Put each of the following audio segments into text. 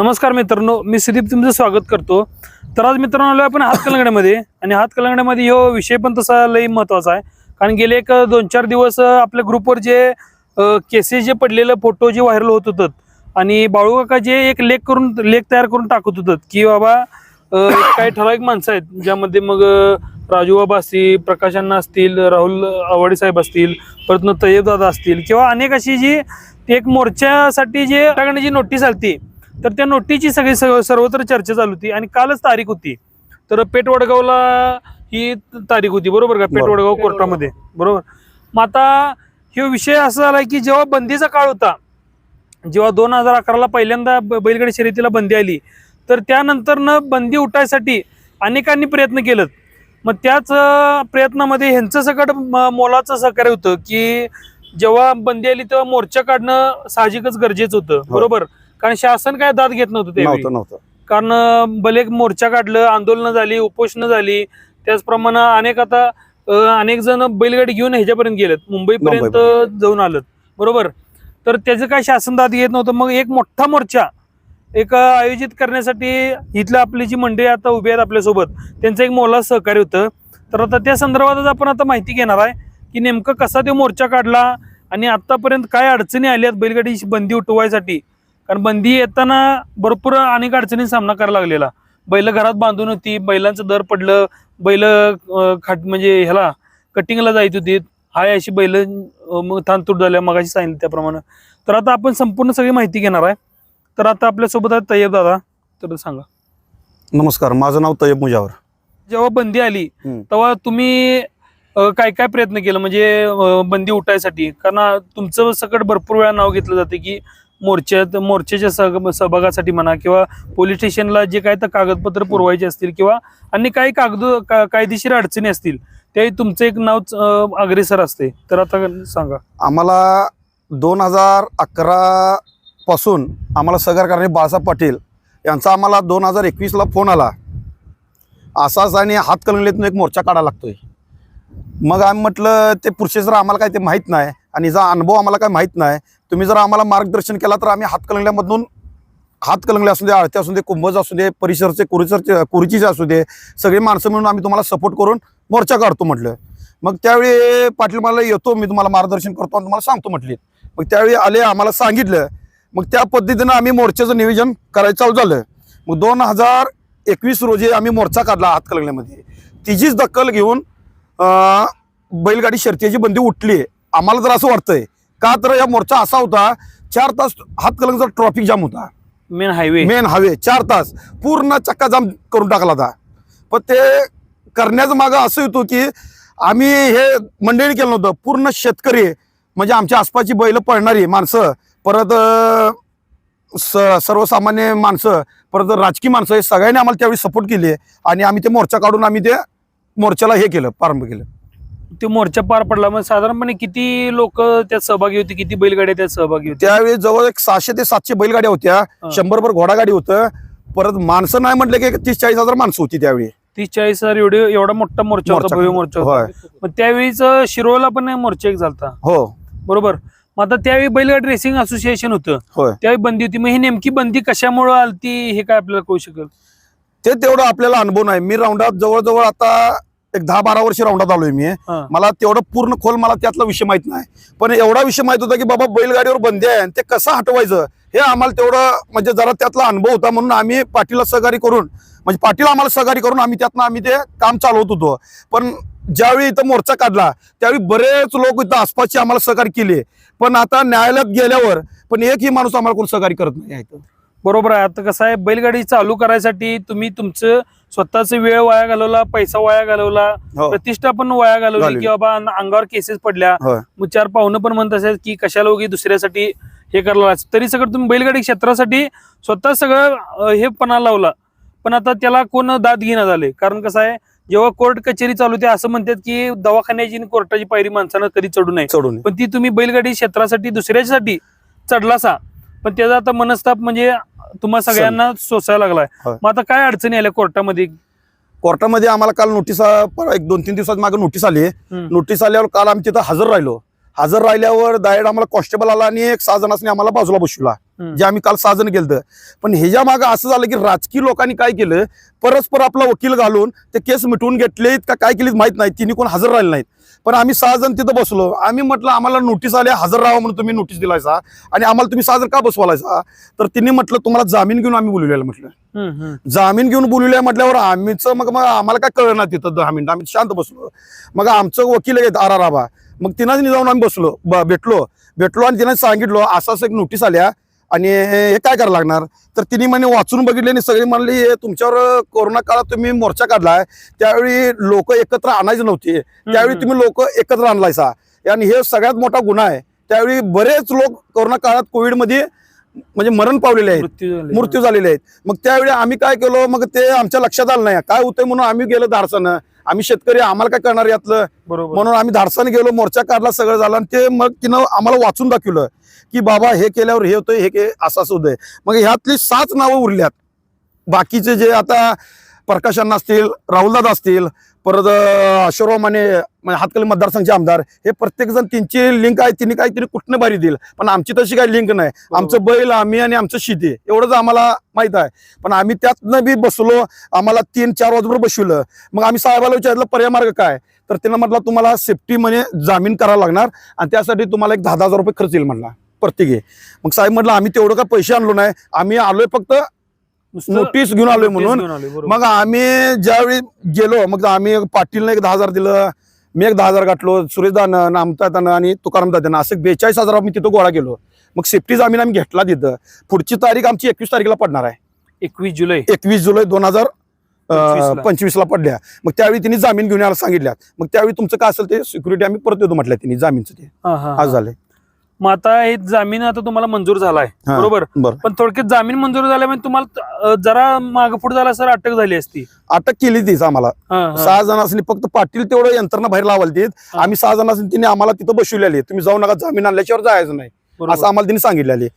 नमस्कार मित्रांनो मी सुदीप तुमचं स्वागत करतो. तर आज मित्रांनो आलो आपण हातकलंगड्यामध्ये आणि हातकलंगड्यामध्ये हो विषय पण तसा लई महत्त्वाचा आहे. कारण गेले एक दोन चार दिवस आपल्या ग्रुपवर जे केसेस जे पडलेलं फोटो जे व्हायरल होत होतात आणि बाळू काका जे एक लेख करून लेख तयार करून टाकत होतात की बाबा काही ठराविक माणसं आहेत ज्यामध्ये मग राजूबाबा असतील प्रकाश अण्णा असतील राहुल आवाडे साहेब असतील परत तय्यब दादा असतील किंवा अनेक अशी जी एक मोर्चासाठी जे टाकण्याची नोटीस आलती तर त्या नोटीसची सगळी सर्वत्र चर्चा चालू होती आणि कालच तारीख होती. तर पेठ वडगावला ही तारीख होती बरोबर का? पेठ बरोबर. वडगाव कोर्टामध्ये बरोबर. मग आता हे विषय असा झाला की जेव्हा बंदीचा काळ होता जेव्हा दोन हजार अकराला पहिल्यांदा बैलगाडी शर्यतीला बंदी आली तर त्यानंतरनं बंदी उठायसाठी अनेकांनी प्रयत्न केलं मग त्याच प्रयत्नामध्ये ह्यांचं सकट मोलाचं सहकार्य होतं की जेव्हा बंदी आली तेव्हा मोर्चा काढणं साहजिकच गरजेचं होतं बरोबर? कारण शासन काय दाद घेत नव्हतं त्यावेळी. नव्हतं नव्हतं. कारण भले मोर्चा काढलं आंदोलनं झाली उपोषणं झाली त्याचप्रमाणे अनेक आता अं, अनेक जण बैलगाडी घेऊन ह्याच्यापर्यंत गेलेत. मुंबईपर्यंत. जाऊन आलं बरोबर? तर त्याचं काय शासन दाद घेत नव्हतं. मग एक मोठा मोर्चा एक अं, आयोजित करण्यासाठी इथलं आपली जी मंडळी आता उभी आहेत आपल्यासोबत त्यांचं एक मोला सहकार्य होतं. तर आता त्या संदर्भातच आपण आता माहिती घेणार आहे की नेमकं कसा तो मोर्चा काढला आणि आतापर्यंत काय अडचणी आल्यात बैलगाडीची बंदी उठवायसाठी? कारण बंदी येताना भरपूर अनेक अडचणींचा सामना करायला लागलेला. बैल घरात बांधून होती बैलांचं दर पडलं बैल खाट म्हणजे ह्याला कटिंगला जायत होती. हाय अशी बैल मग थांतूट झाल्या मगाशी सांगितलं त्याप्रमाणे. तर आता आपण संपूर्ण सगळी माहिती घेणार आहे. तर आता आपल्यासोबत आहे तय्यब दादा. तर सांगा. नमस्कार माझं नाव तय्यब मुजावर. जेव्हा बंदी आली. तेव्हा तुम्ही काय काय प्रयत्न केलं? म्हणजे बंदी उठायसाठी. कारण तुमचं सकट भरपूर वेळा नाव घेतलं जाते की मोर्चात मोर्चाच्या सह सहभागासाठी म्हणा किंवा पोलीस स्टेशनला जे काय तर कागदपत्र पुरवायचे असतील किंवा अन्य काही कागद का- कायदेशीर अडचणी असतील त्याही तुमचं एक नाव अग्रेसर असते. तर आता सांगा. आम्हाला दोन हजार अकरा पासून आम्हाला सहकार बाळासाहेब पाटील यांचा आम्हाला दोन हजार एकवीसला फोन आला. असाच आणि हातकलंगलीतून एक मोर्चा काढायला लागतोय. मग आम्ही म्हटलं ते प्रोसेसर आम्हाला काय ते माहीत नाही आणि जा अनुभव आम्हाला काय माहीत नाही. तुम्ही जर आम्हाला मार्गदर्शन केला तर आम्ही हातकलंगल्यामधून हातकलंगले असू दे आळते असू दे कुंभज असू दे परिसरचे कुरिसरचे कुरीचीचे असू दे सगळी माणसं मिळून आम्ही तुम्हाला सपोर्ट करून मोर्चा काढतो म्हटलं. मग त्यावेळी पाटील मला येतो मी तुम्हाला मार्गदर्शन करतो आणि तुम्हाला सांगतो म्हटली. मग त्यावेळी आले आम्हाला सांगितलं. मग त्या पद्धतीनं आम्ही मोर्चाचं नियोजन करायचं चालू झालं. मग दोन हजार एकवीस रोजी आम्ही मोर्चा काढला हातकलंगल्यामध्ये तिचीच दखल घेऊन बैलगाडी शर्तीची बंदी उठली. आम्हाला जर असं वाटतंय. का तर या मोर्चा असा होता चार तास हातकलंगचा ट्रॉफिक जाम होता. मेन हायवे मेन हवे चार तास. पूर्ण चक्का जाम करून टाकला होता. पण ते करण्याचं मागं असं होतं की आम्ही हे मंडळी केलं नव्हतं. पूर्ण शेतकरी म्हणजे आमच्या आसपासची बैल पळणारी माणसं परत स सर्वसामान्य माणसं परत राजकीय माणसं हे सगळ्यांनी आम्हाला त्यावेळी सपोर्ट केली. आणि आम्ही ते मोर्चा काढून आम्ही ते मोर्चाला हे केलं प्रारंभ केलं. ते मोर्चा पार पडला. मग साधारणपणे किती लोक त्यात सहभागी होते? किती बैलगाड्या त्यात सहभागी होत्या त्यावेळी जवळ एक सहाशे ते सातशे बैलगाड्या होत्या. हा. शंभरभर घोडागाडी होतं. परत माणसं नाही म्हटलं की तीस चाळीस हजार माणसं होती त्यावेळी. तीस चाळीस हजार एवढे एवढा मोठा मोर्चा होता. भव्य मोर्चा होय. होता मग त्यावेळीच शिरोला पण मोर्चा एक झालता. हो. बरोबर. मग आता त्यावेळी बैलगाडी रेसिंग असोसिएशन होतं. होय. त्यावेळी बंदी होती. मग ही नेमकी बंदी कशामुळे आलती हे काय आपल्याला कळू शकेल? ते तेवढं आपल्याला अनुभव नाही. मी राऊंडात जवळजवळ आता एक दहा बारा वर्ष राऊंडात आलोय मी. मला तेवढं पूर्ण खोल मला त्यातला विषय माहीत नाही. पण एवढा विषय माहीत होता की बाबा बैलगाडीवर बंदी आहे आणि ते कसं हटवायचं? हे आम्हाला तेवढं म्हणजे जरा त्यातला अनुभव होता म्हणून आम्ही पाटीलला सहकार्य करून म्हणजे पाटील आम्हाला सहकार्य करून आम्ही त्यातनं आम्ही ते काम चालवत होतो. पण ज्यावेळी इथं मोर्चा काढला त्यावेळी बरेच लोक इथं आसपासचे आम्हाला सहकार्य केले. पण आता न्यायालयात गेल्यावर पण एकही माणूस आम्हाला कोण सहकार्य करत नाही. बरोबर आहे. आता कसं आहे बैलगाडी चालू करायसाठी तुम्ही तुमचं स्वतःच वेळ वाया घालवला पैसा वाया घालवला हो. प्रतिष्ठा पण वाया घालवली. की बाबा अंगावर केसेस पडल्या. मग चार पाहुणं पण म्हणत असेल की कशाला उगी दुसऱ्यासाठी हे करायला. तरी सगळं तुम्ही बैलगाडी क्षेत्रासाठी स्वतः सगळं हे पणा लावला. पण आता त्याला कोण दाद घेणं झाले? कारण कसं आहे जेव्हा कोर्ट कचेरी चालू होते असं म्हणतात की दवाखान्याची कोर्टाची पायरी माणसानं कधी चढू नये. चढून पण ती तुम्ही बैलगाडी क्षेत्रासाठी दुसऱ्यासाठी चढलासा. पण त्याचा आता मनस्ताप म्हणजे तुम्हा सगळ्यांना सोसायला लागलाय. होय. मग आता काय अडचणी आल्या कोर्टामध्ये? कोर्टामध्ये आम्हाला काल नोटीस एक दोन तीन दिवसात मागे नोटीस आली. हम्म. नोटीस आल्यावर काल आम्ही तिथं हजर राहिलो. हजर राहिल्यावर डायरेक्ट आम्हाला कॉन्स्टेबल आला आणि एक सहा जणांनी आम्हाला बाजूला बसवला. हम्म. जे आम्ही काल सहा जण गेलतं. पण ह्याच्या मागं असं झालं की राजकीय लोकांनी काय केलं? परस्पर आपला वकील घालून ते केस मिटवून घेतले का काय केलीत माहीत नाही. तिने कोण हजर राहिले नाहीत. पण आम्ही सहा जण तिथं बसलो. आम्ही म्हटलं आम्हाला नोटीस आल्या हजर राहा म्हणून तुम्ही नोटीस दिलायचा. आणि आम्हाला तुम्ही सहा जण का बसवालायचा? तर तिने म्हटलं तुम्हाला जामीन घेऊन आम्ही बोलवलेलं म्हटलं. जामीन घेऊन बोलवल्या म्हटल्यावर आम्हीच मग मग आम्हाला काय कळणार तिथं दहा मिनिटं. आम्ही शांत बसलो. मग आमचं वकील आहेत आर आबा. मग तिनाच जाऊन आम्ही बसलो भेटलो. भेटलो आणि तिने सांगितलं असं असं एक नोटीस आल्या. आणि हे काय करायला लागणार? तर तिने म्हणे वाचून बघितले आणि सगळी म्हणली हे तुमच्यावर कोरोना काळात तुम्ही मोर्चा काढलाय. त्यावेळी लोक एकत्र आणायचे नव्हते. त्यावेळी तुम्ही लोक एकत्र आणलायचा आणि हे सगळ्यात मोठा गुन्हा आहे. त्यावेळी बरेच लोक कोरोना काळात कोविडमध्ये म्हणजे मरण पावलेले आहेत. मृत्यू झाले. मृत्यू झालेले आहेत. मग त्यावेळी आम्ही काय केलो? मग ते आमच्या लक्षात आलं नाही. काय होतंय म्हणून आम्ही गेलो धाडसानं. आम्ही शेतकरी आम्हाला काय करणार यातलं? म्हणून आम्ही धाडसाने गेलो मोर्चा काढला सगळं झालं. आणि ते मग तिनं आम्हाला वाचून दाखवलं. की बाबा हे केल्यावर हे होतंय हे के असं असं होतंय मग ह्यातली सात नावं उरल्यात. बाकीचे जे आता प्रकाशांना असतील राहुलदादा असतील परत अं, अशोकराव माने म्हणजे हातकली मतदारसंघाचे आमदार हे प्रत्येक जण त्यांची लिंक आहे तिने काय तिने कुठनं बारी देईल पण आमची तशी काही लिंक नाही. आमचं बैल आम्ही आणि आमचं शेती एवढंच आम्हाला माहीत आहे. पण आम्ही त्यातनं बी बसलो आम्हाला तीन चार वाजवर बसवलं. मग आम्ही साहेबाला विचारलं पर्याय मार्ग काय? तर त्यानं म्हटलं तुम्हाला सेफ्टी म्हणे जामीन करावा लागणार आणि त्यासाठी तुम्हाला एक दहा दहा हजार रुपये खर्च येईल म्हणला. प्रत्येकी मग साहेब म्हटलं आम्ही तेवढं काय पैसे आणलो नाही. आम्ही आलोय फक्त नोटीस घेऊन आलोय म्हणून. मग आम्ही ज्यावेळी गेलो मग आम्ही पाटीलनं एक दहा हजार दिलं. मी एक दहा हजार गाठलो. सुरेश दानं नामतातानं आणि तुकाराम दादानं असं बेचाळीस हजार आम्ही तिथं गोळा केलो. मग सेफ्टी जामीन आम्ही घेतला तिथं. पुढची तारीख आमची एकवीस तारखेला पडणार आहे. एकवीस जुलै. एकवीस जुलै दोन हजार पंचवीसला. पडल्या. मग त्यावेळी तिने जामीन घेऊन यायला सांगितल्यात. मग त्यावेळी तुमचं काय असेल ते सिक्युरिटी आम्ही परत देतो म्हटलं तिने जामीनचं ते. आज हा. मग आता हे जामीन आता तुम्हाला मंजूर झालाय हा. बरोबर बरं पण थोडक्यात जामीन मंजूर झाल्यामुळे तुम्हाला अं, जरा माग पुढे झाला सर अटक झाली असती अटक केली तीच आम्हाला हा, हा. सहा जणांनी फक्त पाटील तेवढं यंत्रणा बाहेर लावाल तीत हा. आम्ही सहा जणांनी तिने आम्हाला तिथं बसवलेली तुम्ही जाऊ नका जामीन आणल्याच्यावर जायचं नाही बरोबर. असं आम्हाला तिने सांगितलेले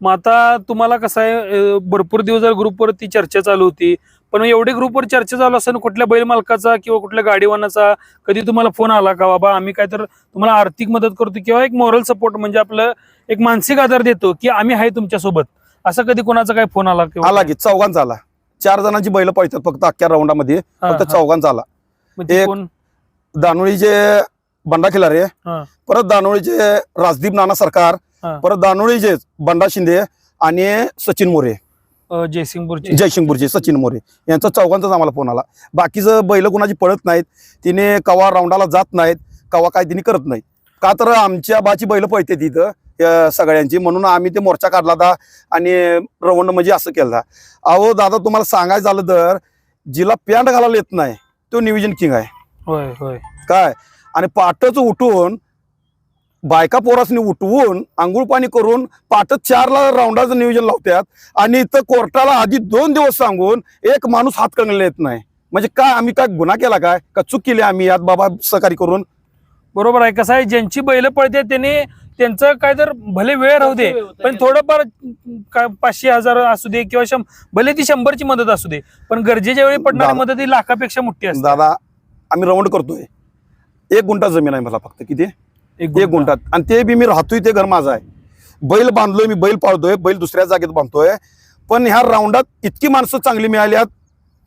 मग आता तुम्हाला कसं आहे अं, भरपूर दिवस ग्रुपवरती चर्चा चालू होती पण एवढे ग्रुपवर चर्चा चालू असताना कुठल्या बैल मालकाचा किंवा कुठल्या गाडीवानाचा कधी तुम्हाला फोन आला का बाबा आम्ही काय तर तुम्हाला आर्थिक मदत करतो किंवा एक मॉरल सपोर्ट म्हणजे आपलं एक मानसिक आधार देतो की आम्ही आहे तुमच्यासोबत असं कधी कोणाचा काय फोन आला किंवा आला की चौघांचा आला चार जणांची बैल पळतात फक्त अख्ख्या राऊंडामध्ये हा, फक्त हा. चौघांचा आला मग ते एक- कोण दानोळीचे बंडा खिलारे हा. परत दानोळीचे राजदीप नाना सरकार हा. परत दानोळीचे बंडा शिंदे आणि सचिन मोरे जयसिंगपूरची. जयशिंगपूरचे सचिन मोरे. यांचा चौघांचाच आम्हाला फोन आला. बाकीचं बैल कुणाची पळत नाहीत तिने कवा राऊंडाला जात नाहीत कवा काय तिने करत नाहीत. का तर आमच्या बाची बैल पळते तिथं सगळ्यांची. म्हणून आम्ही ते मोर्चा काढला होता आणि रवंड म्हणजे असं केलं. अहो दादा तुम्हाला सांगायचं झालं तर जिला पॅन्ट घालायला येत नाही तो निविजन किंग आहे. होय होय. काय? आणि पाटच उठून बायका पोरासनी उठवून आंघोळ पाणी करून पाट चारला राऊंडाचं नियोजन लावतात आणि इथं कोर्टाला आधी दोन दिवस सांगून एक माणूस हात करण्याला येत नाही. म्हणजे काय आम्ही काय गुन्हा केला काय? का चूक केली आम्ही? यात बाबा सहकारी करून? बरोबर आहे. कसं आहे ज्यांची बैल पळते त्याने त्यांचं काय तर भले वेळ राहू दे. पण थोडंफार काय पाचशे हजार असू दे किंवा शं भले ती शंभरची मदत असू दे पण गरजेच्या वेळी पडणारी दादा- मदत ही लाखापेक्षा मोठी असते. दादा आम्ही राऊंड करतोय. एक गुंठा जमीन आहे मला फक्त. किती? एक गुंठात आणि ते बी मी राहतोय ते घर माझं आहे. बैल बांधलोय मी बैल पाळतोय बैल दुसऱ्या जागेत बांधतोय. पण ह्या राऊंडात इतकी माणसं चांगली मिळाल्यात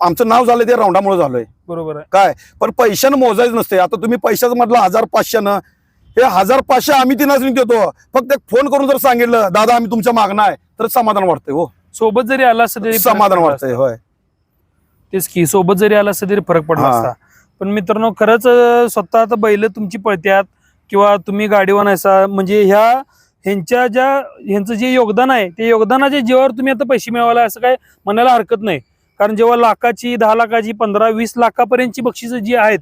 आमचं नाव झालं ते राऊंडामुळे झालंय. बरोबर आहे. काय? पण पैशानं मोजायचं नसते आता तुम्ही पैशाचं म्हटलं हजार पाचशेनं. हे हजार पाचशे आम्ही तिनाच देतो फक्त एक फोन करून जर सांगितलं दादा आम्ही तुमच्या मागणं आहे तर समाधान वाटतंय हो. सोबत जरी आला असतं तरी समाधान वाटतंय होय. तेच की सोबत जरी आला असतं तरी फरक पडला. असता. पण मित्रांनो खरंच स्वतः आता बैल तुमची पळत्यात. किंवा तुम्ही गाडीवान असा म्हणजे ह्या ह्यांच्या ज्या ह्यांचं जे योगदान आहे ते योगदानाच्या जीवावर तुम्ही आता पैसे मिळवायला असं काय म्हणायला हरकत नाही कारण जेव्हा लाखाची दहा लाखाची पंधरा वीस लाखापर्यंतची बक्षिसं जी आहेत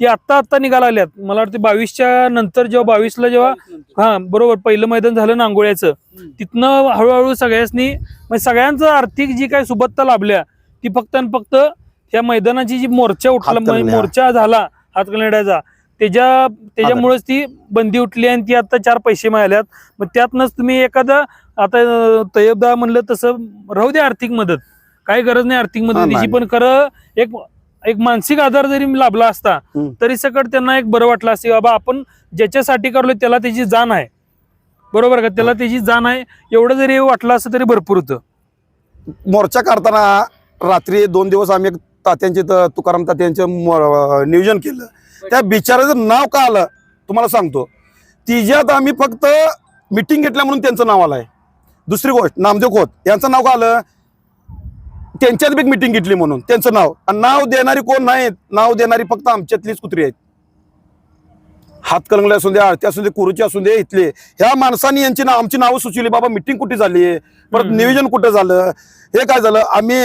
ती आत्ता आत्ता निघाला आल्यात मला वाटतं बावीसच्या नंतर जेव्हा बावीसला जेव्हा हा बरोबर पहिलं मैदान झालं नांगोळ्याचं तिथनं हळूहळू सगळ्यांनी म्हणजे सगळ्यांचं आर्थिक जी काय सुबत्ता लाभल्या ती फक्त आणि फक्त या मैदानाची जी मोर्चा उठला. मोर्चा झाला हातकलड्याचा त्याच्या त्याच्यामुळेच ती बंदी उठली आणि ती आता चार पैसे मिळाल्यात. मग त्यातनंच तुम्ही एखादा आता अं, तय्यबदा म्हणलं तसं राहू दे आर्थिक मदत. काही गरज नाही आर्थिक मदतीची नाही. पण खरं एक एक मानसिक आधार जरी लाभला असता. तरी सकट त्यांना एक बरं वाटलं असते बाबा आपण ज्याच्यासाठी करलोय त्याला त्याची जाण आहे. बरोबर का? त्याला त्याची जाण आहे. एवढं जरी वाटलं असतं तरी भरपूर होतं. मोर्चा काढताना रात्री दोन दिवस आम्ही एक तात्यांचे तुकाराम तात्यांचं नियोजन केलं. त्या बिचाराचं नाव का आलं? तुम्हाला सांगतो. तिच्यात आम्ही फक्त मिटिंग घेतल्या म्हणून त्यांचं नाव आलंय. दुसरी गोष्ट नामदेव खोत. यांचं नाव का आलं? त्यांच्यात बी मिटिंग घेतली म्हणून. त्यांचं नाव. आणि नाव देणारी कोण नाहीत? नाव देणारी फक्त आमच्यातलीच कुत्री आहेत. हातकलंगले असू दे आळते असू दे कुरुची असू दे इथले. ह्या माणसांनी यांची नाव आमची नावं सुचवली. बाबा मिटिंग कुठे झाली? परत. नियोजन कुठं झालं? हे काय झालं? आम्ही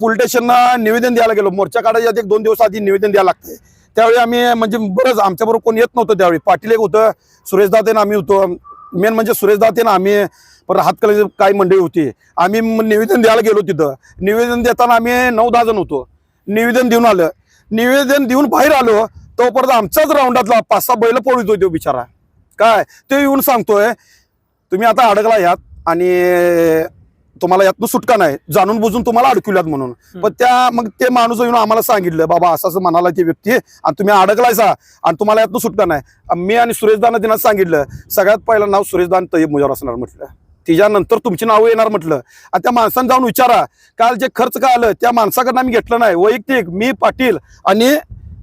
पोलीस स्टेशनला निवेदन द्यायला गेलो. मोर्चा काढायच्या आधी एक दोन दिवस आधी निवेदन द्यायला लागते त्यावेळी आम्ही म्हणजे बरंच आमच्याबरोबर कोण येत नव्हतं त्यावेळी. पाटील एक होतं सुरेशदातेनं आम्ही होतो. मेन म्हणजे सुरेश दातेन आम्ही परत हातकलेची काही मंडळी होती. आम्ही निवेदन द्यायला गेलो तिथं. निवेदन देताना आम्ही नऊ दहा जण होतो. निवेदन देऊन आलं. निवेदन देऊन बाहेर आलो तोपर्यंत आमचाच राऊंडातला पाच सहा बैल पळतो तो बिचारा. काय? ते येऊन सांगतोय तुम्ही आता अडकला यात आणि तुम्हाला यातनं सुटका नाही जाणून बुजून तुम्हाला अडकवल्यात म्हणून. पण त्या मग ते माणूस येऊन आम्हाला सांगितलं बाबा असं असं म्हणाला ती व्यक्ती आणि तुम्ही अडकलायसा आणि तुम्हाला यातनं सुटका नाही. मी आणि सुरेशदानं तिनं सांगितलं सगळ्यात पहिलं नाव सुरेशदान तय्यब मुजावर असणार म्हटलं. तिच्यानंतर तुमची नावं येणार म्हटलं. आणि त्या माणसानं जाऊन विचारा काल जे खर्च काय आलं त्या माणसाकडनं आम्ही घेतलं नाही. वैयक्तिक मी पाटील आणि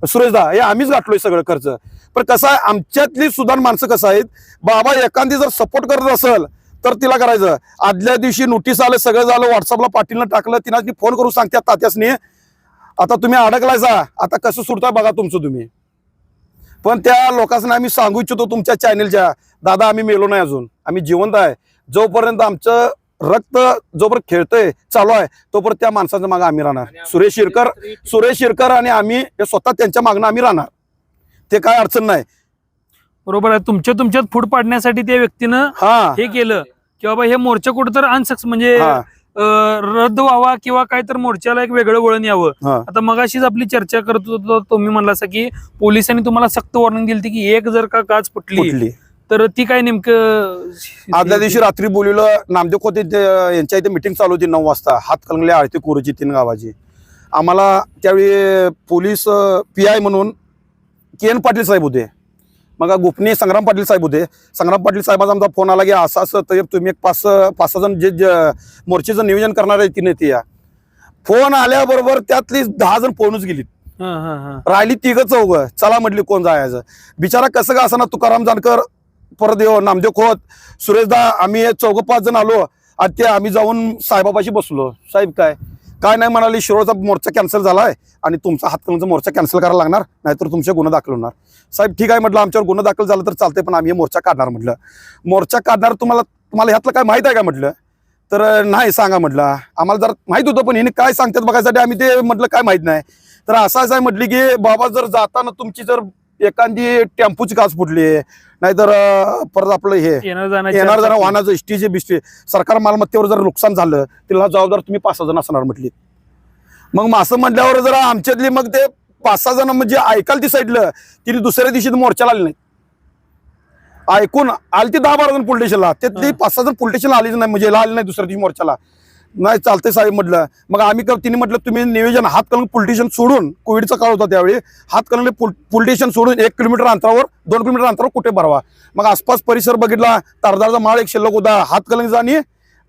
सुरेशदा हे आम्हीच गाठलोय सगळं खर्च. पण कसं आहे आमच्यातली सुधार माणसं कसं आहेत बाबा एखादी जर सपोर्ट करत असेल तर तिला करायचं. आदल्या दिवशी नोटीस आलं सगळं झालं व्हॉट्सअपला पाटीलनं टाकलं तिनं ती फोन करून सांगतात तात्यासनी आता तुम्ही अडकलायचा आता कसं सुटताय बघा तुमचं तुम्ही. पण त्या लोकांना आम्ही सांगू इच्छितो तुमच्या चॅनेलच्या दादा आम्ही मेलो नाही अजून. आम्ही जिवंत आहे. जोपर्यंत आमचं रक्त जोपर्यंत खेळतंय चालू आहे तोपर्यंत त्या माणसाच्या मागे आम्ही राहणार. सुरेश शिरकर सुरेश शिरकर आणि आम्ही हे स्वतः त्यांच्या मागणं आम्ही राहणार. ते काय अडचण नाही. बरोबर आहे. तुमच्या तुमच्यात फूट पाडण्यासाठी त्या व्यक्तीनं हा. हे केलं. की बाबा हे मोर्चा कुठं तर अनसक्स म्हणजे हा. अं, रद्द व्हावा किंवा काय तर मोर्चाला एक वेगळं वळण यावं. हा. आता मगाशीच आपली चर्चा करत होतो तुम्ही म्हणला की पोलिसांनी तुम्हाला सक्त वॉर्निंग दिली होती की एक जर का काच फुटली कुठली तर ती काय नेमकं आदल्या दिवशी रात्री बोलवलं नामदेव खोते ते- यांच्या इथे मिटिंग चालू होती नऊ वाजता. हातकलंगले आळती कोरची तीन गावाची. आम्हाला त्यावेळी पोलीस पी आय म्हणून के एन पाटील साहेब होते. मग गोपनीय संग्राम पाटील साहेब होते. संग्राम पाटील साहेबांचा आमचा फोन आला की असं असं तर तुम्ही एक पाच पाच सहा जण जे मोर्चेचं नियोजन करणार आहे ती नेते या. फोन आल्याबरोबर त्यातली दहा जण पळूनच गेली हा हा राहिली तिघ चौघ. चला म्हटली कोण जायचं. बिचारा कसं का असं ना तुकाराम जानकर परत येऊ नामदेव खोत सुरेशदा आम्ही चौघ पाच जण आलो. आणि ते आम्ही जाऊन साहेबापाशी बसलो. साहेब काय? काय नाही म्हणाली शिरोळचा मोर्चा कॅन्सल झाला आहे आणि तुमचा हातकणचा मोर्चा कॅन्सल करायला लागणार नाहीतर तुमचे गुन्हा दाखल होणार. साहेब ठीक आहे म्हटलं आमच्यावर गुन्हा दाखल झाला तर चालते पण आम्ही मोर्चा काढणार म्हटलं. मोर्चा काढणार तुम्हाला तुम्हाला ह्यातलं काय माहीत आहे का म्हटलं? तर नाही सांगा म्हटलं. आम्हाला जर माहीत होतं पण हिने काय सांगतात बघायसाठी आम्ही ते म्हटलं काय माहीत नाही. तर असं असं आहे म्हटली की बाबा जर जाताना तुमची जर एखादी टेम्पूची काच फुटली नाहीतर परत आपलं हे येणार जरा वाहनाचं इष्टीचे बिष्टी सरकार मालमत्तेवर जर नुकसान झालं तिला जबाबदार तुम्ही पाच सहा जण असणार म्हटली मग असं म्हटल्यावर जरा आमच्यातली मग ते पाच सहा जण म्हणजे ऐकाल ती साईडलं तिने दुसऱ्या दिवशी मोर्चाला आली नाही. ऐकून आली ती दहा बारा जण पोलीस स्टेशनला त्यातली. पाच सहा जण पोलीस स्टेशनला आलीच नाही म्हणजे आली नाही दुसऱ्या दिवशी मोर्चाला. नाही चालतंय साहेब म्हटलं. मग आम्ही तिने म्हटलं तुम्ही नियोजन हातकलंग पोलीस स्टेशन सोडून कोविडचा काळ होता त्यावेळी हातकलंगले पोलीस स्टेशन सोडून एक किलोमीटर अंतरावर दोन किलोमीटर अंतरावर कुठे भरवा? मग आसपास परिसर बघितला तारदारचा माळ एक शिल्लक होता हातकलंगचा आणि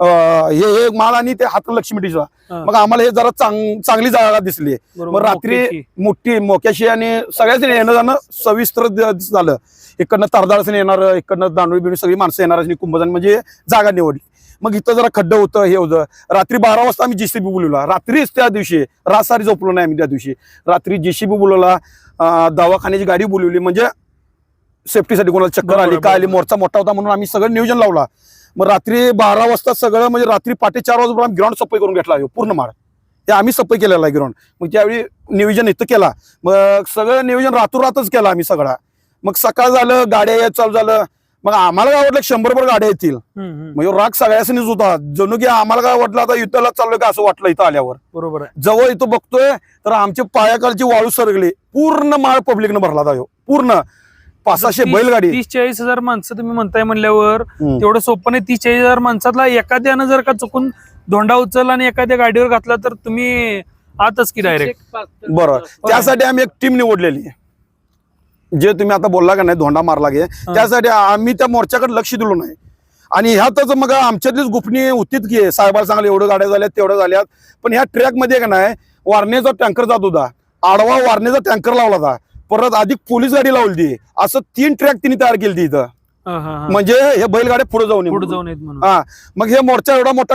अं, हे हे माळ आणि ते हातकलंग लक्ष्मीटीचा. मग आम्हाला हे जरा चांग चांगली जागा दिसली. मग रात्री. मोठी मोक्याशी आणि सगळ्याच येणं जाणं सविस्तर झालं. इकडनं तारदाळसने येणार इकडनं दांडोळी बिणी सगळी माणसं येणार आणि कुंभजण म्हणजे जागा निवडली. मग इथं जरा खड्डं होतं हे होतं. रात्री बारा वाजता आम्ही जेसीबी बोलवला. रात्रीच त्या दिवशी रासारी झोपलो नाही आम्ही त्या दिवशी. रात्री जेसीबी बोलवला दवाखान्याची गाडी बोलवली म्हणजे सेफ्टीसाठी कोणाला चक्कर आली काय आली. मोर्चा मोठा होता म्हणून आम्ही सगळं नियोजन लावला. मग रात्री बारा वाजता सगळं म्हणजे रात्री पाटे चार वाजता आम्ही ग्राउंड सफाई करून घेतला पूर्ण माळ. ते आम्ही सफाई केलेला आहे ग्राउंड मग त्यावेळी नियोजन इथं केला. मग सगळं नियोजन रातोरातच केलं आम्ही सगळा. मग सकाळ झालं गाड्या चालू झालं मग आम्हाला काय वाटलं शंभर गाड्या येतील? ह्यो राग सगळ्यासनीच होता जणू की आम्हाला काय वाटलं आता युद्धाला चाललोय का असं वाटलं इथं आल्यावर? बरोबर आहे. जवळ इथं बघतोय तर आमच्या पायाखालची वाळू सरगली पूर्ण माळ पब्लिकनं भरला ह्यो पूर्ण. पाच सहाशे तीस- बैलगाडी. तीस चाळीस हजार माणसं तुम्ही म्हणताय म्हणल्यावर. तेवढं सोपं नाही. तीस चाळीस हजार माणसातला एखाद्यानं जर का चुकून धोंडा उचलला आणि एखाद्या गाडीवर घातला तर तुम्ही आतच की डायरेक्ट बरोबर. त्यासाठी आम्ही एक टीम निवडलेली आहे. जे तुम्ही आता बोलला का नाही धोंडा मारला गे त्यासाठी आम्ही त्या मोर्चाकडे लक्ष दिलो नाही. आणि ह्यातच मग आमच्यातलीच गुपणी होतीच की साहेबाला सांगले एवढं गाड्या झाल्यात तेवढ्या झाल्यात. पण ह्या ट्रॅकमध्ये का नाही वारण्याचा टँकर जात होता. आडवा वारण्याचा टँकर लावला होता. परत अधिक पोलीस गाडी लावली असं तीन ट्रॅक तिने तयार केली ती इथं. म्हणजे हे बैलगाड्या पुढे जाऊन पुढे. जाऊन हा. मग हे मोर्चा एवढा मोठा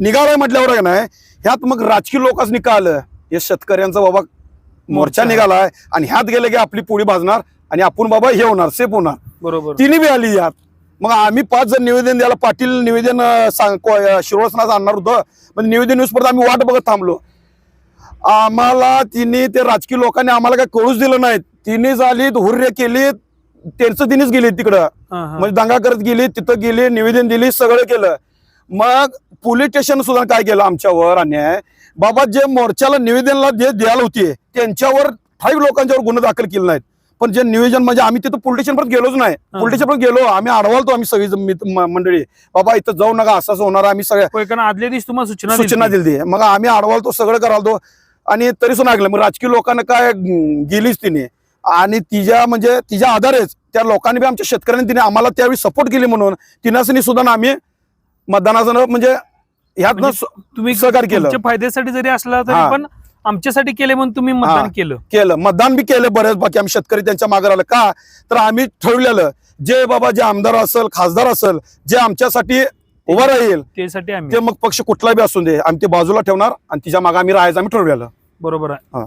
निघालाय म्हटल्यावर का नाही ह्यात मग राजकीय लोकच निकाल. हे शेतकऱ्यांचा बाबा मोर्चा. निघालाय. आणि ह्यात गेले की आपली पुढी भाजणार आणि आपण बाबा हे होणार सेफ होणार. बरोबर. तिन्ही बी आली यात मग आम्ही पाच जण निवेदन द्यायला पाटील निवेदन शिरोळसनाचं आणणार होतं. पण निवेदन न्यूज परत आम्ही वाट बघत थांबलो. आम्हाला तिने ते राजकीय लोकांनी आम्हाला काय कळूच दिलं नाही तिने झाली हुर्रे केली त्यांचं तिनेच गेली तिकडं. म्हणजे दंगा करत गेली तिथं गेली निवेदन दिली सगळं केलं. मग पोलीस स्टेशन सुद्धा काय केलं आमच्यावर अन्याय? बाबा जे मोर्चाला निवेदनला जे द्यायला होते त्यांच्यावर ठाईक लोकांच्यावर गुन्हे दाखल केले नाहीत. पण जे निवेदन म्हणजे आम्ही तिथं पोलीस स्टेशन पर्यंत गेलोच नाही. स्टेशन पर्यंत गेलो आम्ही अडवालतो आम्ही सगळी मंडळी. बाबा इथं जाऊ नका असं होणार. आम्ही सगळ्या आदल्या दिवशी तुम्हाला सूचना सूचना दिली. मग आम्ही अडवालतो सगळं करालतो. आणि तरी सुद्धा ऐकलं मग राजकीय लोकांना काय गेलीच तिने. आणि तिच्या म्हणजे तिच्या आधारेच त्या लोकांनी बी आमच्या शेतकऱ्यांनी तिने आम्हाला त्यावेळी सपोर्ट केली म्हणून. तिनासनी सुद्धा आम्ही मतदानाचं म्हणजे ह्यातनं म्हणजे तुम्ही सहकार्य केलं. फायद्यासाठी जरी असला. तरी पण आमच्यासाठी केले म्हणून तुम्ही मतदान. केलं. केलं. मतदान बी केलं बरेच बाकी. आम्ही शेतकरी त्यांच्या मागे राहिलं. का? तर आम्ही ठरवलेलं जे बाबा जे आमदार असेल खासदार असेल जे आमच्यासाठी उभं राहील त्यासाठी आम्ही. ते मग पक्ष कुठला बी असू दे. आम्ही ते बाजूला ठेवणार आणि तिच्यामागे आम्ही राहायचं आम्ही ठरवलेलं. बरोबर हा. आहे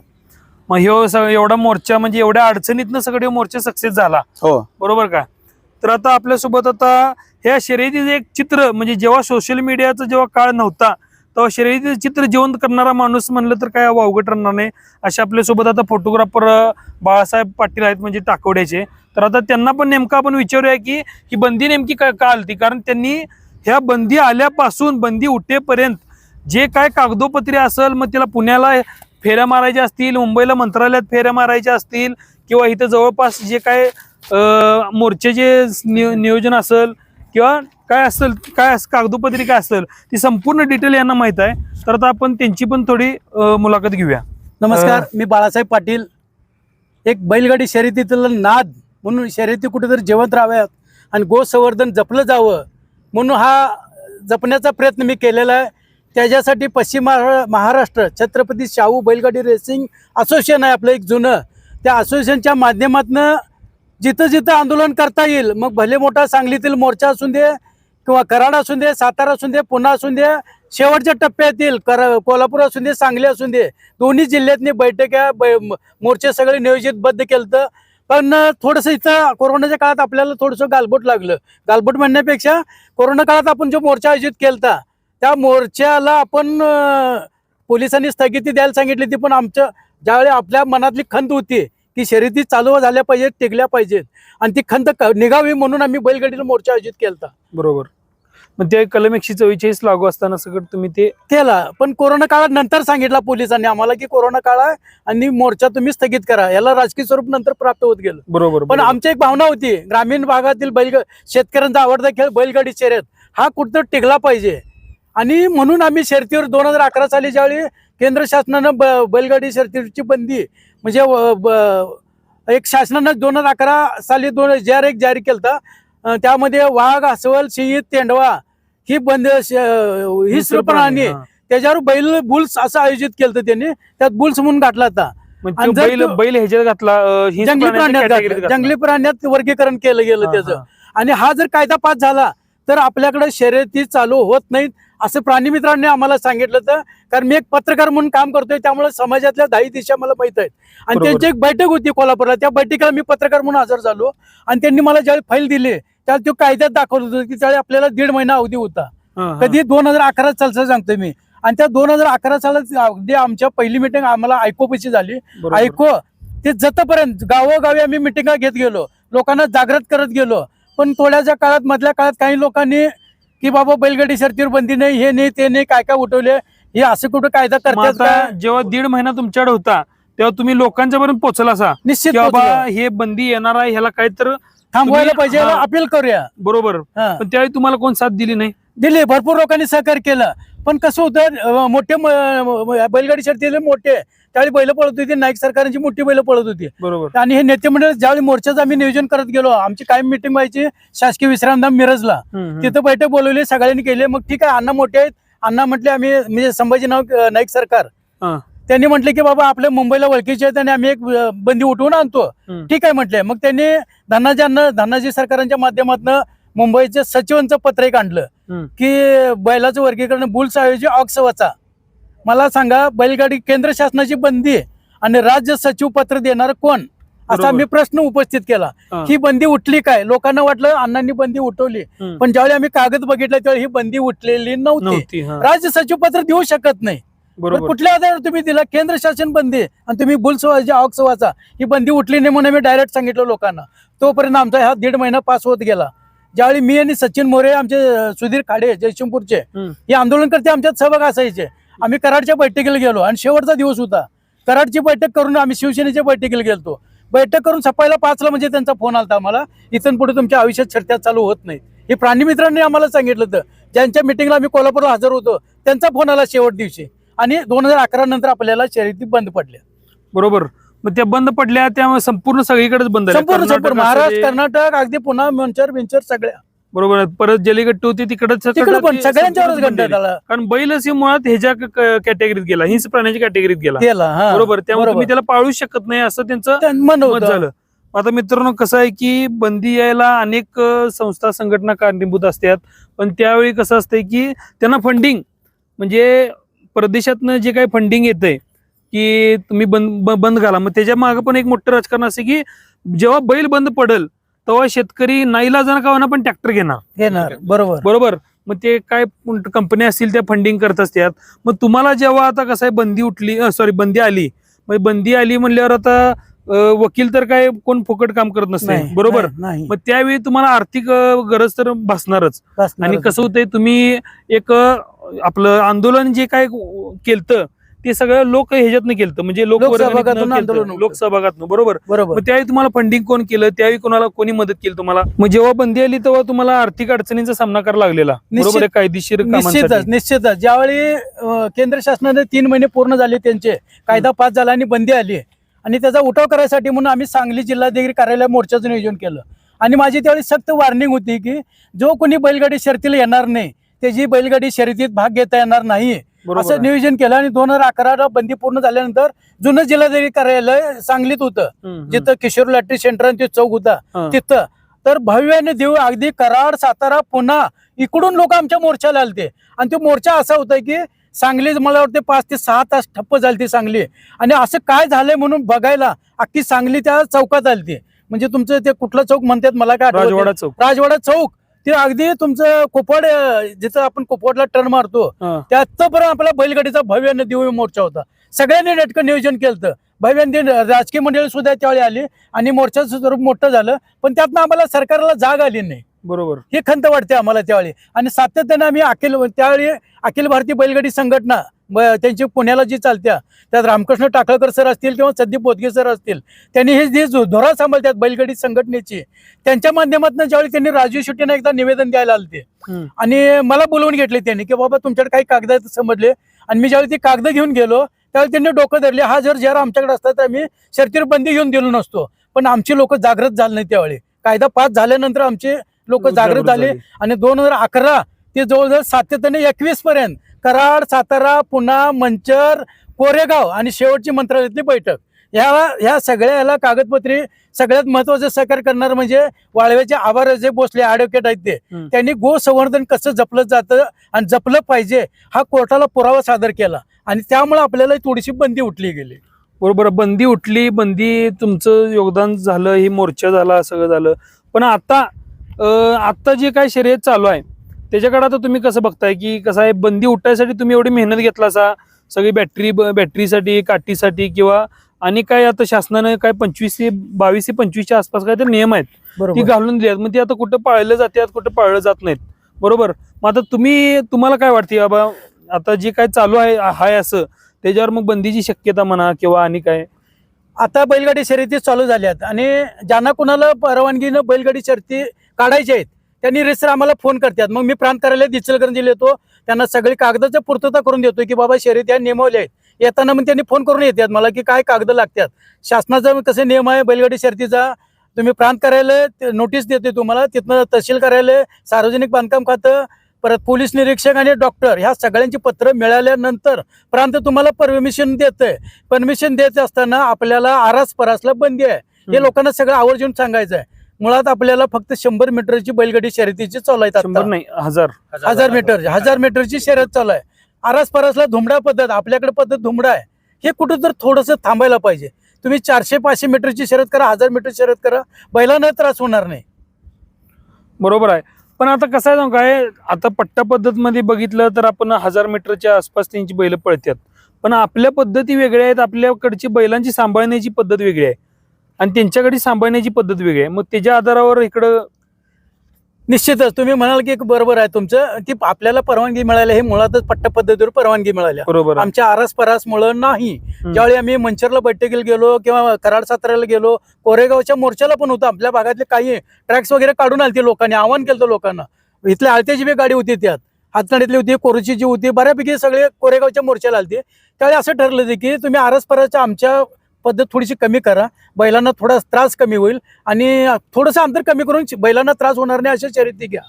मग ह्यो सग- एवढा मोर्चा म्हणजे एवढ्या अडचणीतनं सगळं मोर्चा सक्सेस झाला. हो. बरोबर का? तर आता आपल्यासोबत आता ह्या शर्यतीचं एक चित्र म्हणजे जेव्हा सोशल मीडियाचा जेव्हा काळ नव्हता तेव्हा शर्यतीचं चित्र जिवंत करणारा माणूस म्हणलं तर काय अवघड राहणार नाही. असे आपल्यासोबत आता फोटोग्राफर बाळासाहेब पाटील आहेत म्हणजे टाकवड्याचे. तर आता त्यांना पण नेमकं आपण विचारूया की ही बंदी नेमकी का का आलती? कारण त्यांनी ह्या बंदी आल्यापासून बंदी उठेपर्यंत जे काय कागदोपत्री असेल मग त्याला पुण्याला फेऱ्या मारायच्या असतील मुंबईला मंत्रालयात फेऱ्या मारायच्या असतील किंवा इथं जवळपास जे काय मोर्चे जे नियोजन असेल किंवा काय असेल काय अस- कागदोपत्री काय असेल ती संपूर्ण डिटेल यांना माहीत आहे. तर आता आपण त्यांची पण थोडी मुलाखत घेऊया. नमस्कार मी बाळासाहेब पाटील. एक बैलगाडी शर्यतीतला नाद म्हणून शर्यती कुठेतरी जिवंत राहाव्यात आणि गोसंवर्धन जपलं जावं म्हणून हा जपण्याचा प्रयत्न मी केलेला आहे. त्याच्यासाठी पश्चिम महारा- महाराष्ट्र छत्रपती शाहू बैलगाडी रेसिंग असोसिएशन आहे आपलं एक जुनं. त्या असोसिएशनच्या माध्यमातून जिथं जिथं आंदोलन करता येईल मग भले मोठा सांगलीतील मोर्चा असून दे किंवा कराड असून दे सातारा असून दे पुन्हा असून दे शेवटच्या टप्प्यातील कर कोल्हापूर असून दे सांगली असून दे दोन्ही जिल्ह्यातनी बैठक्या बै मोर्चे सगळे नियोजितबद्ध केलं पण थोडंसं इथं कोरोनाच्या काळात आपल्याला थोडंसं गालबोट लागलं. गालबोट म्हणण्यापेक्षा कोरोना काळात आपण जो मोर्चा आयोजित केलता त्या मोर्चाला आपण पोलिसांनी स्थगिती द्यायला सांगितली ती पण आमच्या ज्यावेळी आपल्या मनातली खंत होती की शर्यती चालू झाल्या पाहिजेत टिकल्या पाहिजेत. आणि ती खंत निघावी म्हणून आम्ही बैलगाडीला मोर्चा आयोजित केलता. बरोबर. मग ते कलम एकशे चव्वेचाळीस लागू असताना सगळं तुम्ही ते केला पण कोरोना काळात नंतर सांगितलं पोलिसांनी आम्हाला की कोरोना काळ आहे आणि मोर्चा तुम्ही स्थगित करा. याला राजकीय स्वरूप नंतर प्राप्त होत गेलं. बरोबर पण. आमची एक भावना होती ग्रामीण भागातील बैल शेतकऱ्यांचा आवडता खेळ बैलगाडी शर्यत. हा कुठं टिकला पाहिजे. आणि म्हणून आम्ही शर्यतीवर दोन हजार अकरा साली ज्यावेळी केंद्र शासनानं ब- बैलगाडी शर्यतीची बंदी म्हणजे एक शासनानं दोन हजार अकरा साली दोन हजार एक जारी केलता. अं, त्यामध्ये वाघ अस्वल सिंह तेंडवा ही बंद ही प्राणी. त्याच्यावर बैल बुल्स असं आयोजित केलं त्यांनी. त्यात बुल्स म्हणून घातला होता. बैल बैल ह्याच्यात घातला जंगली प्राण्यात. जंगली प्राण्यात वर्गीकरण केलं गेलं त्याचं. आणि हा जर कायदा पास झाला तर आपल्याकडे शर्यती चालू होत नाहीत. असं प्राणी मित्रांनी आम्हाला सांगितलं तर कारण मी एक पत्रकार म्हणून काम करतोय त्यामुळे समाजातल्या दाही दिशा मला माहीत आहेत. आणि. त्यांची एक बैठक होती कोल्हापूरला. त्या बैठकीला मी पत्रकार म्हणून हजर झालो. आणि त्यांनी मला ज्यावेळी फाईल दिली त्यावेळी तो कायद्यात दाखवत होतो की त्यावेळी आपल्याला दीड महिना अवधी होता. कधी दोन हजार अकरा सालचं सांगतोय मी. आणि त्या दोन हजार अकरा सालात अगदी आमच्या पहिली मिटिंग आम्हाला ऐकोपशी झाली. ऐको ते जतपर्यंत गावोगावी आम्ही मिटिंगा घेत गेलो. लोकांना जागृत करत गेलो. पण थोड्याच्या काळात मधल्या काळात काही लोकांनी की बाबा बैलगाडी शर्तीवर बंदी नाही हे नाही ते नाही काय काय उठवले हे असं कुठं कायदा करतात आता का? जेव्हा दीड महिना तुमच्याकडे होता तेव्हा तुम्ही लोकांच्या पर्यंत पोहोचला असा निश्चित की बाबा पोहोचलो. हे बंदी येणार आहे ह्याला काय तर थांबवायला तुम्ही- पाहिजे हा. अपील करूया बरोबर हा. पण त्यावेळी तुम्हाला कोण साथ दिली नाही दिली भरपूर लोकांनी सहकार्य केलं. पण कसं होतं मोठे बैलगाडी शर्तीले मोठे त्यावेळी बैल पळत होती नाईक सरकारांची मोठी बैल पळत होती. बरोबर. आणि हे नेते मंडळ ज्यावेळी मोर्चाचं आम्ही नियोजन करत गेलो आमची कायम मिटिंग व्हायची शासकीय विश्रामधाम मिरजला. तिथं बैठक बोलवली सगळ्यांनी केली. मग ठीक आहे अण्णा मोठे आहेत. अण्णा म्हटले आम्ही म्हणजे संभाजीराव अं, नाईक सरकार. त्यांनी म्हटले की बाबा आपल्या मुंबईला ओळखीचे आहेत आणि आम्ही एक बंदी उठवून आणतो. ठीक आहे म्हटले. मग त्यांनी धनाजी अण्णा धनाजी सरकारांच्या माध्यमातून मुंबईच्या सचिवांचं पत्र एक आणलं. की बैलाचं वर्गीकरण बुल्स ऐवजी ऑक्सवाचा मला सांगा बैलगाडी केंद्र शासनाची बंदी आणि राज्य सचिव पत्र देणार कोण? असा. मी प्रश्न उपस्थित केला. हा. बंदी उठली काय? लोकांना वाटलं अण्णांनी बंदी उठवली. पण ज्यावेळी आम्ही कागद बघितला त्यावेळी ही बंदी उठलेली नव्हती. राज्य सचिव पत्र देऊ शकत नाही. कुठल्या आधारावर तुम्ही दिला? केंद्र शासन बंदी आणि तुम्ही बुलसवाजा ऑक्सवाचा ही बंदी उठली नाही म्हणून मी डायरेक्ट सांगितलं लोकांना. तोपर्यंत आमचा हा दीड महिना पास होत गेला. ज्यावेळी मी आणि सचिन मोरे आमचे सुधीर खाडे जयसिंगपूरचे. हे आंदोलनकर्ते आमच्यात सहभाग असायचे. आम्ही कराडच्या बैठकीला गेलो आणि शेवटचा दिवस होता. कराडची बैठक करून आम्ही शिवसेनेच्या बैठकीला गेलतो. बैठक करून सपायला पाचला म्हणजे त्यांचा फोन आला आम्हाला. इथून पुढे तुमच्या आयुष्यात चर्चा चालू होत नाही हे प्राणी मित्रांनी आम्हाला सांगितलं होतं. ज्यांच्या मिटिंगला आम्ही कोल्हापूरला हजर होतो त्यांचा फोन आला शेवट दिवशी. आणि दोन हजार अकरा नंतर आपल्याला शर्यती बंद पडल्या बरोबर. मग त्या बंद पडल्या त्यामुळे संपूर्ण सगळीकडेच बंद झाल्या. संपूर्ण महाराष्ट्र असेल, कर्नाटक अगदी पुन्हा मंचर बिंचर सगळ्या. बरोबर परत जलीगट्टू होती तिकडच तिकडे पण सगळ्यांच्यावरच कारण बैलच हे मुळात ह्याच्या कॅटेगरीत गेला. हिंस प्राण्याच्या कॅटेगरीत गेला. हा. बरोबर. त्यामुळे. तुम्ही त्याला पाळू शकत नाही असं त्यांचं त्या- मन मत होतं. झालं. आता मित्रांनो कसं आहे की बंदी यायला अनेक अ, संस्था संघटना कारणीभूत असतात. पण त्यावेळी कसं असतंय की त्यांना फंडिंग म्हणजे परदेशातनं जे काही फंडिंग येतंय की तुम्ही बंद बंद घाला. मग त्याच्यामागे पण एक मोठं राजकारण असं की जेव्हा बैल बंद पडल तेव्हा शेतकरी नाईला जण का पण ट्रॅक्टर घेणार. घेणार. बरोबर. बरोबर? मग ते काय कंपन्या असतील त्या फंडिंग करत असतात मग तुम्हाला जेव्हा आता कसं आहे बंदी उठली सॉरी बंदी आली. मग बंदी आली म्हणल्यावर आता वकील तर काय कोण फुकट काम करत नसते बरोबर? मग त्यावेळी तुम्हाला आर्थिक गरज तर भासणारच. आणि कसं होतंय तुम्ही एक आपलं आंदोलन जे काय केलतं ते सगळं लोक ह्याच्यातनं केलं म्हणजे लोक लोकसहभागातून बरोबर? बरोबर. मग त्यावेळी तुम्हाला फंडिंग कोण केलं? त्यावेळी कोणाला कोणी मदत केली तुम्हाला? मग जेव्हा बंदी आली तेव्हा तुम्हाला आर्थिक अडचणींचा सामना करावा लागलेला. बरोबर कायदेशीर निश्चितच निश्चितच. ज्यावेळी केंद्र शासनाने तीन महिने पूर्ण झाले त्यांचे कायदा पास झाला आणि बंदी आली. आणि त्याचा उठाव करायसाठी म्हणून आम्ही सांगली जिल्हाधिकारी कार्यालय मोर्चाचं नियोजन केलं. आणि माझी त्यावेळी सक्त वॉर्निंग होती की जो कोणी बैलगाडी शर्यतीला येणार नाही त्याची बैलगाडी शर्यतीत भाग घेता येणार नाही असं. नियोजन केलं आणि दोन हजार अकराला बंदी पूर्ण झाल्यानंतर जुनं जिल्हाधिकारी कार्यालय सांगलीत होतं. जिथं किशोर लॅट्री सेंटर आणि ते चौक होता. तिथं तर भव्याने देऊ अगदी कराड सातारा पुन्हा इकडून लोक आमच्या मोर्चाला आलते आणि तो मोर्चा असा होता की सांगली मला वाटते पाच ते सहा तास ठप्प झाली ती सांगली आणि असं काय झालंय म्हणून बघायला अख्खी सांगली त्या चौकात आलती म्हणजे तुमचं ते कुठलं चौक म्हणतात मला काय. राजवाडा चौक राजवाडा चौक ते अगदी तुमचं कोपड अं, जिथं आपण कोपडला टर्न मारतो. त्यातपर्यंत आपला बैलगाडीचा भव्यानं देऊ मोर्चा होता. सगळ्यांनी नेटकं नियोजन केलं भव्याने राजकीय मंडळी सुद्धा त्यावेळी आली आणि मोर्चाचं स्वरूप मोठं झालं. पण त्यातनं आम्हाला सरकारला जाग आली नाही. बरोबर. ही खंत वाटते आम्हाला त्यावेळी. आणि सातत्याने आम्ही अखिल त्यावेळी अखिल भारतीय बैलगाडी संघटना त्यांची पुण्याला जी चालत्या त्यात रामकृष्ण टाकळकर सर असतील किंवा सदीप बोदगे सर असतील त्यांनी हे जे धोरा सांभाळतात बैलगाडी संघटनेची त्यांच्या माध्यमातून ज्यावेळी त्यांनी राजू शेट्टींना एकदा निवेदन द्यायला हम्म. आणि मला बोलवून घेतले त्यांनी की बाबा तुमच्याकडे काही कागद समजले आणि मी ज्यावेळी ती कागद घेऊन गेलो त्यावेळी त्यांनी डोकं धरले हा जर जर आमच्याकडे असता तर आम्ही शर्तीवर बंदी घेऊन दिलो नसतो. पण आमची लोक जागृत झाले नाही त्यावेळी. कायदा पास झाल्यानंतर आमचे लोक जागृत झाले आणि दोन हजार अकरा ते जवळजवळ सातत्याने एकवीस पर्यंत कराड सातारा पुणा मंचर कोरेगाव आणि शेवटची मंत्रालयातली बैठक. ह्या ह्या सगळ्या ह्याला कागदपत्री सगळ्यात महत्वाचं सहकार्य करणार म्हणजे वाळव्याचे आभार जे भोसले ॲडव्होकेट आहेत ते. त्यांनी गो संवर्धन कसं जपलं जातं आणि जपलं पाहिजे हा कोर्टाला पुरावा सादर केला आणि त्यामुळे आपल्याला थोडीशी बंदी उठली गेली. बरोबर बंदी उठली बंदी तुमचं योगदान झालं ही मोर्चा झाला सगळं झालं. पण आता अं, आता जे काय शर्यत चालू आहे त्याच्याकडे आता तुम्ही कसं बघताय की कसं आहे बंदी उठायसाठी तुम्ही एवढी मेहनत घेतला असा? सगळी बॅटरी बॅटरीसाठी काठीसाठी किंवा आणि काय आता शासनानं काय पंचवीस ते बावीस ते पंचवीसच्या आसपास काय ते नियम आहेत ती घालून दिली आहेत मग ती आता कुठं पाळलं जातात कुठं पाळलं जात नाहीत. बरोबर? मग आता तुम्ही तुम्हाला काय वाटते बाबा आता जे काय चालू आहे हाय असं त्याच्यावर मग बंदीची शक्यता म्हणा किंवा आणि काय? आता बैलगाडी शर्यती चालू झाल्यात. आणि ज्यांना कुणाला परवानगीनं बैलगाडी शर्यती काढायची आहेत त्यांनी रेसर आम्हाला फोन करतात. मग मी प्रांत कार्यालयात इचलकरंजीला येतो. त्यांना सगळी कागदाचं पूर्तता करून देतो की बाबा शर्यती या नियमावले आहेत. येताना मग त्यांनी फोन करून येतात मला की काय कागद लागतात. शासनाचा कसे नियम आहे बैलगाडी शर्तीचा तुम्ही प्रांत कार्यालय ते नोटीस देते तुम्हाला. तिथनं तहसील कार्यालय सार्वजनिक बांधकाम खातं परत पोलीस निरीक्षक आणि डॉक्टर ह्या सगळ्यांची पत्र मिळाल्यानंतर प्रांत तुम्हाला परमिशन देतंय. परमिशन देत असताना आपल्याला आरास परासला बंदी आहे. हे. लोकांना सगळं आवर्जून सांगायचं आहे मुळात आपल्याला फक्त शंभर मीटरची बैलगाडी शर्यतीची चालू. नाही हजार. हजार मीटर हजार मीटरची शर्यत चालू आहे आरास परासला धुमडा पद्धत आपल्याकडे पद्धत धुमडा आहे. हे कुठं तर थोडंसं थांबायला पाहिजे. तुम्ही चारशे पाचशे मीटरची शर्यत करा हजार मीटर शर्यत करा. बैलांना त्रास होणार नाही. बरोबर आहे. पण आता कसं आहे सांगू काय? आता पट्टा पद्धतमध्ये बघितलं तर आपण हजार मीटरच्या आसपास त्यांची बैल पळतात पण आपल्या पद्धती वेगळ्या आहेत आपल्याकडची बैलांची सांभाळण्याची पद्धत वेगळी आहे. आणि त्यांच्याकडे सांभाळण्याची पद्धत वेगळी आहे. मग त्याच्या आधारावर इकडं निश्चितच तुम्ही म्हणाल की बरोबर आहे तुमचं. ती आपल्याला परवानगी मिळाली हे मुळातच पट्टा पद्धतीवर परवानगी मिळाल्या. बरोबर. आमच्या आरास परासमुळं नाही. ज्यावेळी आम्ही मंचरला बैठकीला गेलो किंवा कराड साताऱ्याला गेलो कोरेगावच्या मोर्चाला पण होतं. आपल्या भागातले काही ट्रॅक्स वगैरे काढून आलते लोकांनी आव्हान केलं लोकांना. इथल्या आळत्याची बी गाडी होती त्यात. हातनाडीतली होती कोरुची जी होती बऱ्यापैकी सगळे कोरेगावच्या मोर्चाला आलते. त्यावेळी असं ठरलं होतं की तुम्ही आरस परासच्या आमच्या पद्धत थोडीशी कमी करा. बैलांना थोडा त्रास कमी होईल आणि थोडंसं अंतर कमी करून बैलांना त्रास होणार नाही अशा शर्यती घ्या.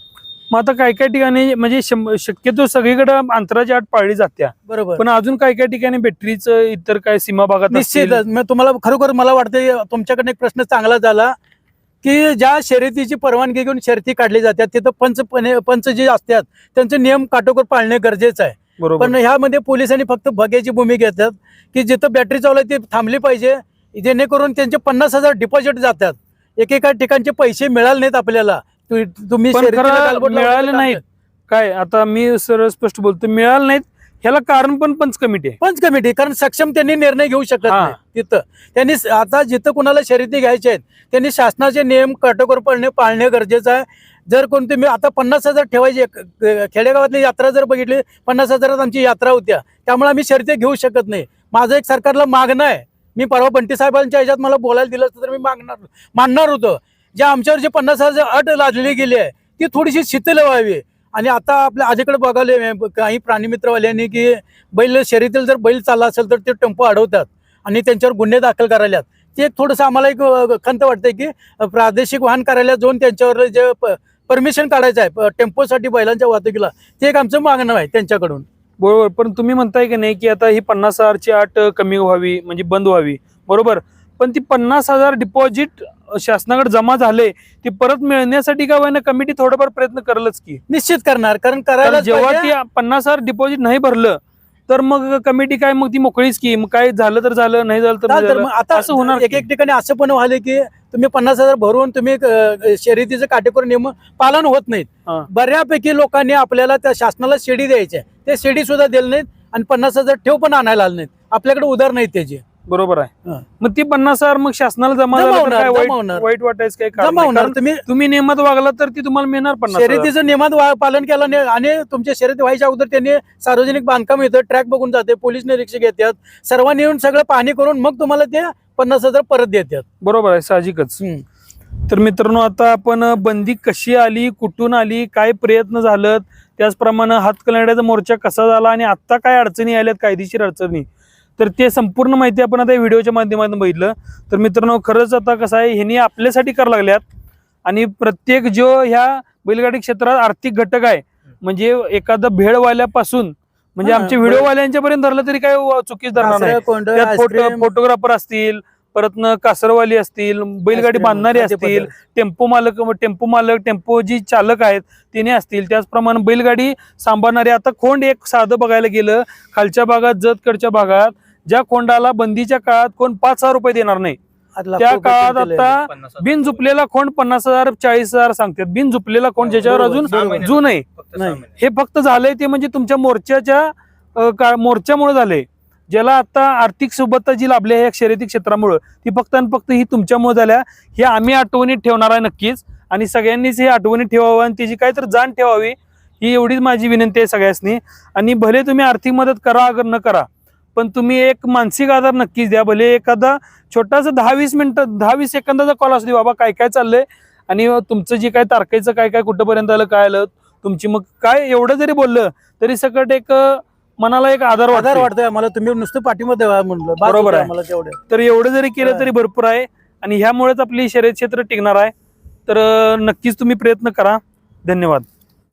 मग आता काय काय ठिकाणी म्हणजे शक्यतो सगळीकडे अंतराची आठ पाळली जात्या बरोबर. पण अजून काय काय ठिकाणी बॅटरीचं इतर काय सीमा भागात मग तुम्हाला खरोखर मला वाटतं तुमच्याकडनं एक प्रश्न चांगला झाला की ज्या शर्यतीची परवानगी घेऊन शर्यती काढली जातात तिथं पंच पंच जे असतात त्यांचे नियम काटोकोर पाळणे गरजेचं आहे. बरोबर. पण ह्यामध्ये पोलिसांनी फक्त भग्याची भूमिका घेतात की जिथं बॅटरी चालू आहे ती थांबली पाहिजे जेणेकरून त्यांचे पन्नास हजार डिपॉझिट जातात. एकेका ठिकाणचे पैसे मिळाले नाहीत आपल्याला. तु- तुम्ही पण शर्यतीला खरं गालबोट लावण्याचं मिळाले नाहीत. काय आता मी सरळ स्पष्ट बोलतो मिळालं नाहीत ह्याला कारण पण पंच कमिटी आहे. पंच कमिटी कारण सक्षम त्यांनी निर्णय घेऊ शकत हा. नाही तिथं. त्यांनी स- आता जिथं कुणाला शर्यती घ्यायच्या आहेत त्यांनी शासनाचे नियम काटेकोरपणे पाळणे गरजेचं आहे. जर कोणते मी आता पन्नास हजार ठेवायचे खेडेगावातली यात्रा जर बघितली पन्नास हजारात आमची यात्रा होत्या. त्यामुळे आम्ही शर्यती घेऊ शकत नाही. माझं एक सरकारला मागणं आहे. मी परवा बंटी साहेबांच्या ह्याच्यात मला बोलायला दिलं असतं तर मी मागणार मानणार होतो. जे आमच्यावर जे पन्नास हजार अट लादली गेली आहे ती थोडीशी शिथिल व्हावी. आणि आता आपल्या आजीकडे बघायला काही प्राणीमित्रवाल्यांनी की बैल शर्यतील जर बैल चालला असेल तर ते टेम्पो अडवतात आणि त्यांच्यावर गुन्हे दाखल करायलात ते एक थोडंसं आम्हाला एक खंत वाटते की प्रादेशिक वाहन कार्यालयात जाऊन त्यांच्यावर जे परमिशन काढायचं आहे. टेम्पोसाठी बैलांच्या वाहतुकीला. ते एक आमचं मागणं आहे त्यांच्याकडून. बरोबर. पण तुम्ही म्हणताय की नाही की आता ही पन्नास हजारची अट कमी व्हावी म्हणजे बंद व्हावी. बरोबर. पण ती पन्नास हजार डिपॉझिट शासनाकडे जमा झाले ती परत मिळण्यासाठी का व्हायना कमिटी थोडंफार प्रयत्न करलच की? निश्चित करणार कारण करायला जेव्हा ती पन्नास हजार डिपॉझिट नाही भरलं तर मग कमिटी काय मग ती मोकळीच की मग काय झालं तर झालं नाही झालं तर आता असं होणार एक. एक ठिकाणी असं पण व्हायला की तुम्ही पन्नास हजार भरून तुम्ही शर्यतीचं काटेकोर नियम पालन होत नाहीत. बऱ्यापैकी लोकांनी आपल्याला त्या शासनाला शेडी द्यायच्या ते शेडी सुद्धा दिले नाहीत आणि पन्नास हजार ठेव पण आणायला आले नाहीत. आपल्याकडे उधार नाहीत त्याचे. बरोबर आहे. मग ती पन्नास हजार मग शासनाला जमा वाईट वाटायचं काय तुम्ही तुम्ही नियमात वागला तर ती तुम्हाला मिळणार हजार. शर्यतीचं नियमात पालन केलं नाही आणि तुमच्या शर्यती व्हायच्या अगोदर त्यांनी सार्वजनिक बांधकाम येतं ट्रॅक बघून जाते. पोलीस निरीक्षक येतात. सर्वांनी येऊन सगळं पाहणी करून मग तुम्हाला ते पन्नास हजार परत देतात. बरोबर आहे साहजिकच. तर मित्रांनो आता आपण बंदी कशी आली कुठून आली काय प्रयत्न झालं त्याचप्रमाणे हातकलंगड्याचा मोर्चा कसा झाला आणि आता काय अडचणी आल्यात कायदेशीर अडचणी तर ते संपूर्ण माहिती आपण आता व्हिडिओच्या माध्यमातून बघितलं. तर मित्रांनो खरंच आता कसं आहे ह्यांनी आपल्यासाठी करायला लागल्यात. आणि प्रत्येक जो ह्या बैलगाडी क्षेत्रात आर्थिक घटक आहे म्हणजे एखादा भेळवाल्यापासून म्हणजे आमच्या व्हिडिओवाल्यांच्या पर्यंत धरलं तरी काय चुकीच धरणार नाही. फोटोग्राफर असतील परत कासरवाली असतील बैलगाडी बांधणारे. असतील टेम्पो मालक टेम्पो मालक टेम्पो जी चालक आहेत तिने असतील. त्याचप्रमाणे बैलगाडी सांभाळणारे आता खोंड एक साधं बघायला गेलं खालच्या भागात जतकडच्या भागात ज्या खोंडाला बंदीच्या काळात कोण पाच हजार रुपये देणार नाही. त्या काळात आता बिन झुपलेला खोंड पन्नास हजार चाळीस हजार सांगतात. बिन झुपलेला खोंड ज्याच्यावर अजून. जून आहे नाही. हे फक्त झालंय ते म्हणजे तुमच्या मोर्चाच्या मोर्चामुळे झालंय. ज्याला आता आर्थिक सुबत्ता जी लाभली आहे या शर्यती क्षेत्रामुळं ती फक्त आणि फक्त ही तुमच्यामुळे झाल्या हे आम्ही आठवणीत ठेवणार आहे नक्कीच. आणि सगळ्यांनीच हे आठवणीत ठेवावं आणि त्याची काय तर जाण ठेवावी ही एवढीच माझी विनंती आहे सगळ्यांनी आणि भले तुम्ही आर्थिक मदत करा अगर न करा पण तुम्ही एक मानसिक आधार नक्कीच द्या. भले एखादा छोटासा दहा वीस मिनटं दहा वीस सेकंदाचा कॉल असू दे बाबा काय काय चाललंय? आणि तुमचं जे काय तारखेचं काय काय कुठंपर्यंत आलं काय आलं तुमची मग काय एवढं जरी बोललं तरी सकट एक मनाला एक आधार आधार वाटतो वाटतोय. आम्हाला तुम्ही नुसतं पाठीमध्ये म्हणलं. बास बरोबर होतं आहे. आम्हाला तेवढे. तर एवढं जरी केलं. तरी भरपूर आहे. आणि ह्यामुळेच आपली शर्यत क्षेत्र टिकणार आहे. तर अं, नक्कीच तुम्ही प्रयत्न करा. धन्यवाद.